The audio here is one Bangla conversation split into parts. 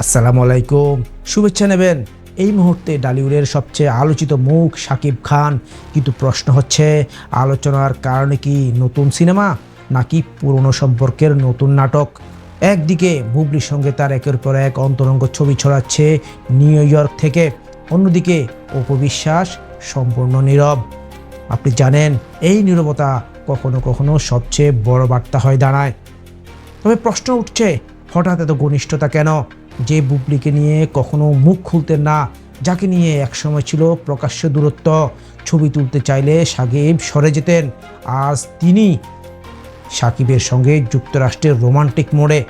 আসসালামু আলাইকুম। শুভেচ্ছা নেবেন। এই মুহূর্তে ডালিউডের সবচেয়ে আলোচিত মুখ শাকিব খান। কিন্তু প্রশ্ন হচ্ছে, আলোচনার কারণে কি নতুন সিনেমা নাকি পুরনো সম্পর্কের নতুন নাটক? একদিকে বুবলির সঙ্গে তার একের পর এক অন্তরঙ্গ ছবি ছড়াচ্ছে নিউ ইয়র্ক থেকে। অন্যদিকে অপবিশ্বাস সম্পূর্ণ নীরব। আপনি জানেন, এই নীরবতা কখনো কখনো সবচেয়ে বড় বার্তা হয়ে দাঁড়ায়। তবে প্রশ্ন উঠছে, হঠাৎ এত ঘনিষ্ঠতা কেন? যে বুবলিকে নিয়ে কখনো মুখ খুলতেন না, যাকে নিয়ে একসময় ছিল প্রকাশ্য দূরত্ব। ছবি তুলতে চাইলে সাকিব সরে যেতেন। আজ তিনি সাকিবের সঙ্গে যুক্তরাষ্ট্রের রোমান্টিক মোড়ে।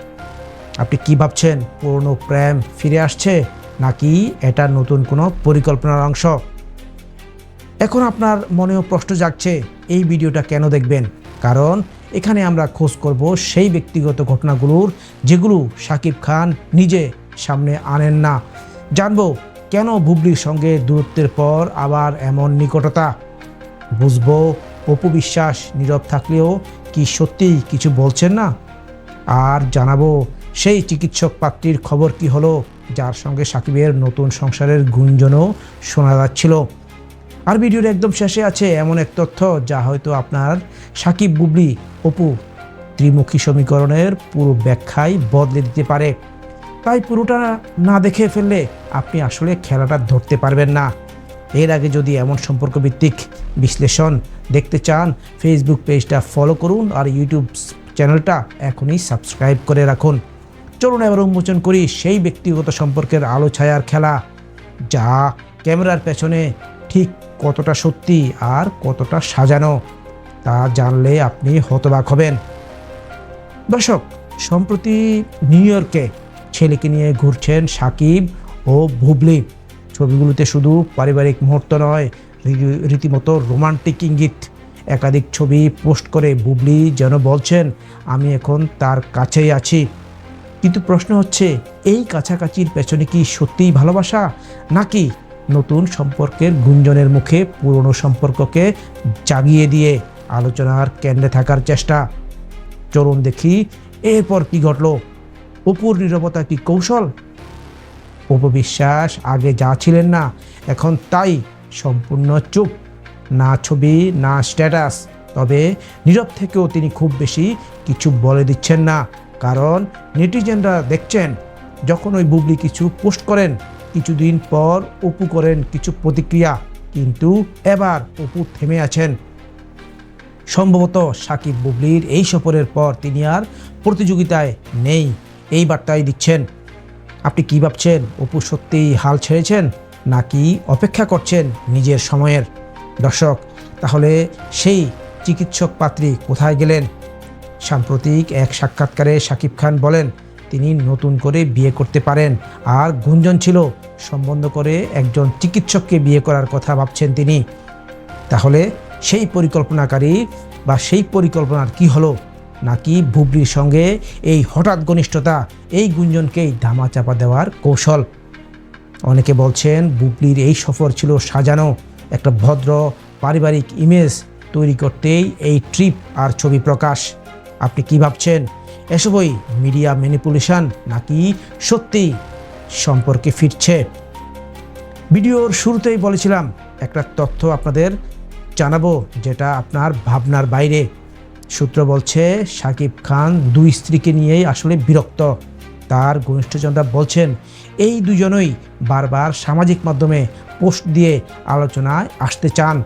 আপনি কি ভাবছেন, পুরনো প্রেম ফিরে আসছে, নাকি এটা নতুন কোনো পরিকল্পনার অংশ? এখন আপনার মনেও প্রশ্ন জাগছে, এই ভিডিওটা কেন দেখবেন? কারণ এখানে আমরা খোঁজ করব সেই ব্যক্তিগত ঘটনাগুলোর যেগুলো শাকিব খান নিজে সামনে আনেন না। জানব কেন বুবলির সঙ্গে দূরত্বের পর আবার এমন নিকটতা? বুঝব অপু বিশ্বাস নীরব থাকলেও কি সত্যিই কিছু বলছেন না? আর জানাব সেই চিকিৎসক পাত্রীর খবর কি হলো, যার সঙ্গে সাকিবের নতুন সংসারের গুঞ্জনও শোনা যাচ্ছিল? আর ভিডিওর একদম শেষে আছে এমন এক তথ্য, যা হয়তো আপনার সাকিব, বুবলি, অপু ত্রিমুখী সমীকরণের পুরো ব্যাখ্যাই বদলে দিতে পারে। তাই পুরোটা না দেখে ফেললে আপনি আসলে খেলাটা ধরতে পারবেন না। এর আগে যদি এমন সম্পর্ক ভিত্তিক বিশ্লেষণ দেখতে চান ফেসবুক পেজটা ফলো করুন আর ইউটিউব চ্যানেলটা এখনই সাবস্ক্রাইব করে রাখুন। চলুন এবার উন্মোচন করি সেই ব্যক্তিগত সম্পর্কের আলো ছায়ার খেলা, যা ক্যামেরার পেছনে ঠিক কতটা সত্যি আর কতটা সাজানো, তা জানলে আপনি হতবাক হবেন। দর্শক, সম্প্রতি নিউ ইয়র্কে ছেলেকে নিয়ে ঘুরছেন সাকিব ও বুবলি। ছবিগুলোতে শুধু পারিবারিক মুহূর্ত নয় রীতিমতো রোমান্টিক ইঙ্গিত। একাধিক ছবি পোস্ট করে বুবলি যেন বলছেন, আমি এখন তার কাছেই আছি। কিন্তু প্রশ্ন হচ্ছে, এই কাছাকাছির পেছনে কি সত্যিই ভালোবাসা? নাকি নতুন সম্পর্কের গুঞ্জনের মুখে পুরনো সম্পর্ককে জাগিয়ে দিয়ে আলোচনার কেন্দ্রে থাকার চেষ্টা। চলুন দেখি এরপর কি ঘটল। অপুর নীরবতা কি কৌশল? উপবিশ্বাস আগে যা ছিলেন না, এখন তাই সম্পূর্ণ চুপ। না ছবি, না স্ট্যাটাস। তবে নীরব থেকেও তিনি খুব বেশি কিছু বলে দিচ্ছেন না, কারণ নেটিজেনরা দেখছেন, যখন ওই বুবলি কিছু পোস্ট করেন কিছুদিন পর অপু করেন কিছু প্রতিক্রিয়া। কিন্তু এবার অপু থেমে আছেন। সম্ভবত সাকিব বুবলির এই সফরের পর তিনি আর প্রতিযোগিতায় নেই, এই বার্তাই দিচ্ছেন। আপনি কি ভাবছেন, অপু সত্যিই হাল ছেড়েছেন, নাকি অপেক্ষা করছেন নিজের সময়ের? দর্শক, তাহলে সেই চিকিৎসক পাত্রী কোথায় গেলেন? সাম্প্রতিক এক সাক্ষাৎকারে শাকিব খান বলেন তিনি নতুন করে বিয়ে করতে পারেন। আর গুঞ্জন ছিল, সম্বন্ধ করে একজন চিকিৎসককে বিয়ে করার কথা ভাবছেন তিনি। তাহলে সেই পরিকল্পনাকারী বা সেই পরিকল্পনার কি হলো? নাকি বুবলির সঙ্গে এই হঠাৎ ঘনিষ্ঠতা, এই গুঞ্জনকেই ধামাচাপা দেওয়ার কৌশল? অনেকে বলছেন, বুবলির এই সফর ছিল সাজানো, একটা ভদ্র পারিবারিক ইমেজ তৈরি করতেই এই ট্রিপ আর ছবি প্রকাশ। আপনি কি ভাবছেন? এসবই মিডিয়া ম্যানিপুলেশন নাকি সত্যি সম্পর্কে ফিরছে? ভিডিওর শুরুতেই বলেছিলাম, একটা তথ্য আপনাদের জানাব, যেটা আপনার ভাবনার বাইরে। সূত্র বলছে, সাকিব খান দুই স্ত্রীকে নিয়েই আসলে বিরক্ত। তার ঘনিষ্ঠজনরা বলছেন, এই দুজনই বারবার সামাজিক মাধ্যমে পোস্ট দিয়ে আলোচনায় আসতে চান।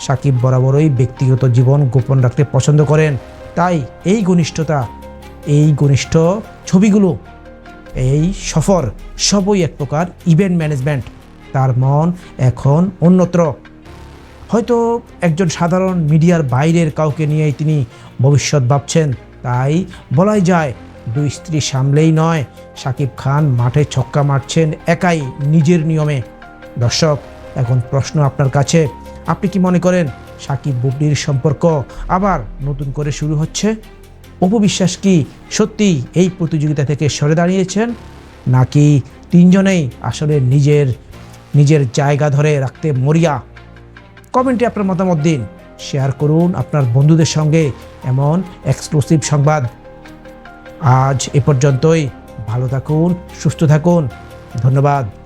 সাকিব বরাবরই ব্যক্তিগত জীবন গোপন রাখতে পছন্দ করেন। তাই এই ঘনিষ্ঠতা এই ঘনিষ্ঠ ছবিগুলো, এই সফর সবই এক প্রকার ইভেন্ট ম্যানেজমেন্ট তার মন এখন অন্যত্র। হয়তো একজন সাধারণ মিডিয়ার বাইরের কাউকে নিয়েই তিনি ভবিষ্যৎ ভাবছেন, তাই বলাই যায় দুই স্ত্রী সামলেই নয়। সাকিব খান মাঠে ছক্কা মারছেন একাই নিজের নিয়মে। দর্শক, এখন প্রশ্ন আপনার কাছে, আপনি কি মনে করেন সাকিব বুবলির সম্পর্ক আবার নতুন করে শুরু হচ্ছে? অপবিশ্বাস কি সত্যি এই প্রতিযোগিতা থেকে সরে দাঁড়িয়েছেন? নাকি তিনজনেই আসলে নিজের নিজের জায়গা ধরে রাখতে মরিয়া? কমেন্টে আপনার মতামত দিন। শেয়ার করুন আপনার বন্ধুদের সঙ্গে এমন এক্সক্লুসিভ সংবাদ। আজ এ পর্যন্তই। ভালো থাকুন, সুস্থ থাকুন। ধন্যবাদ।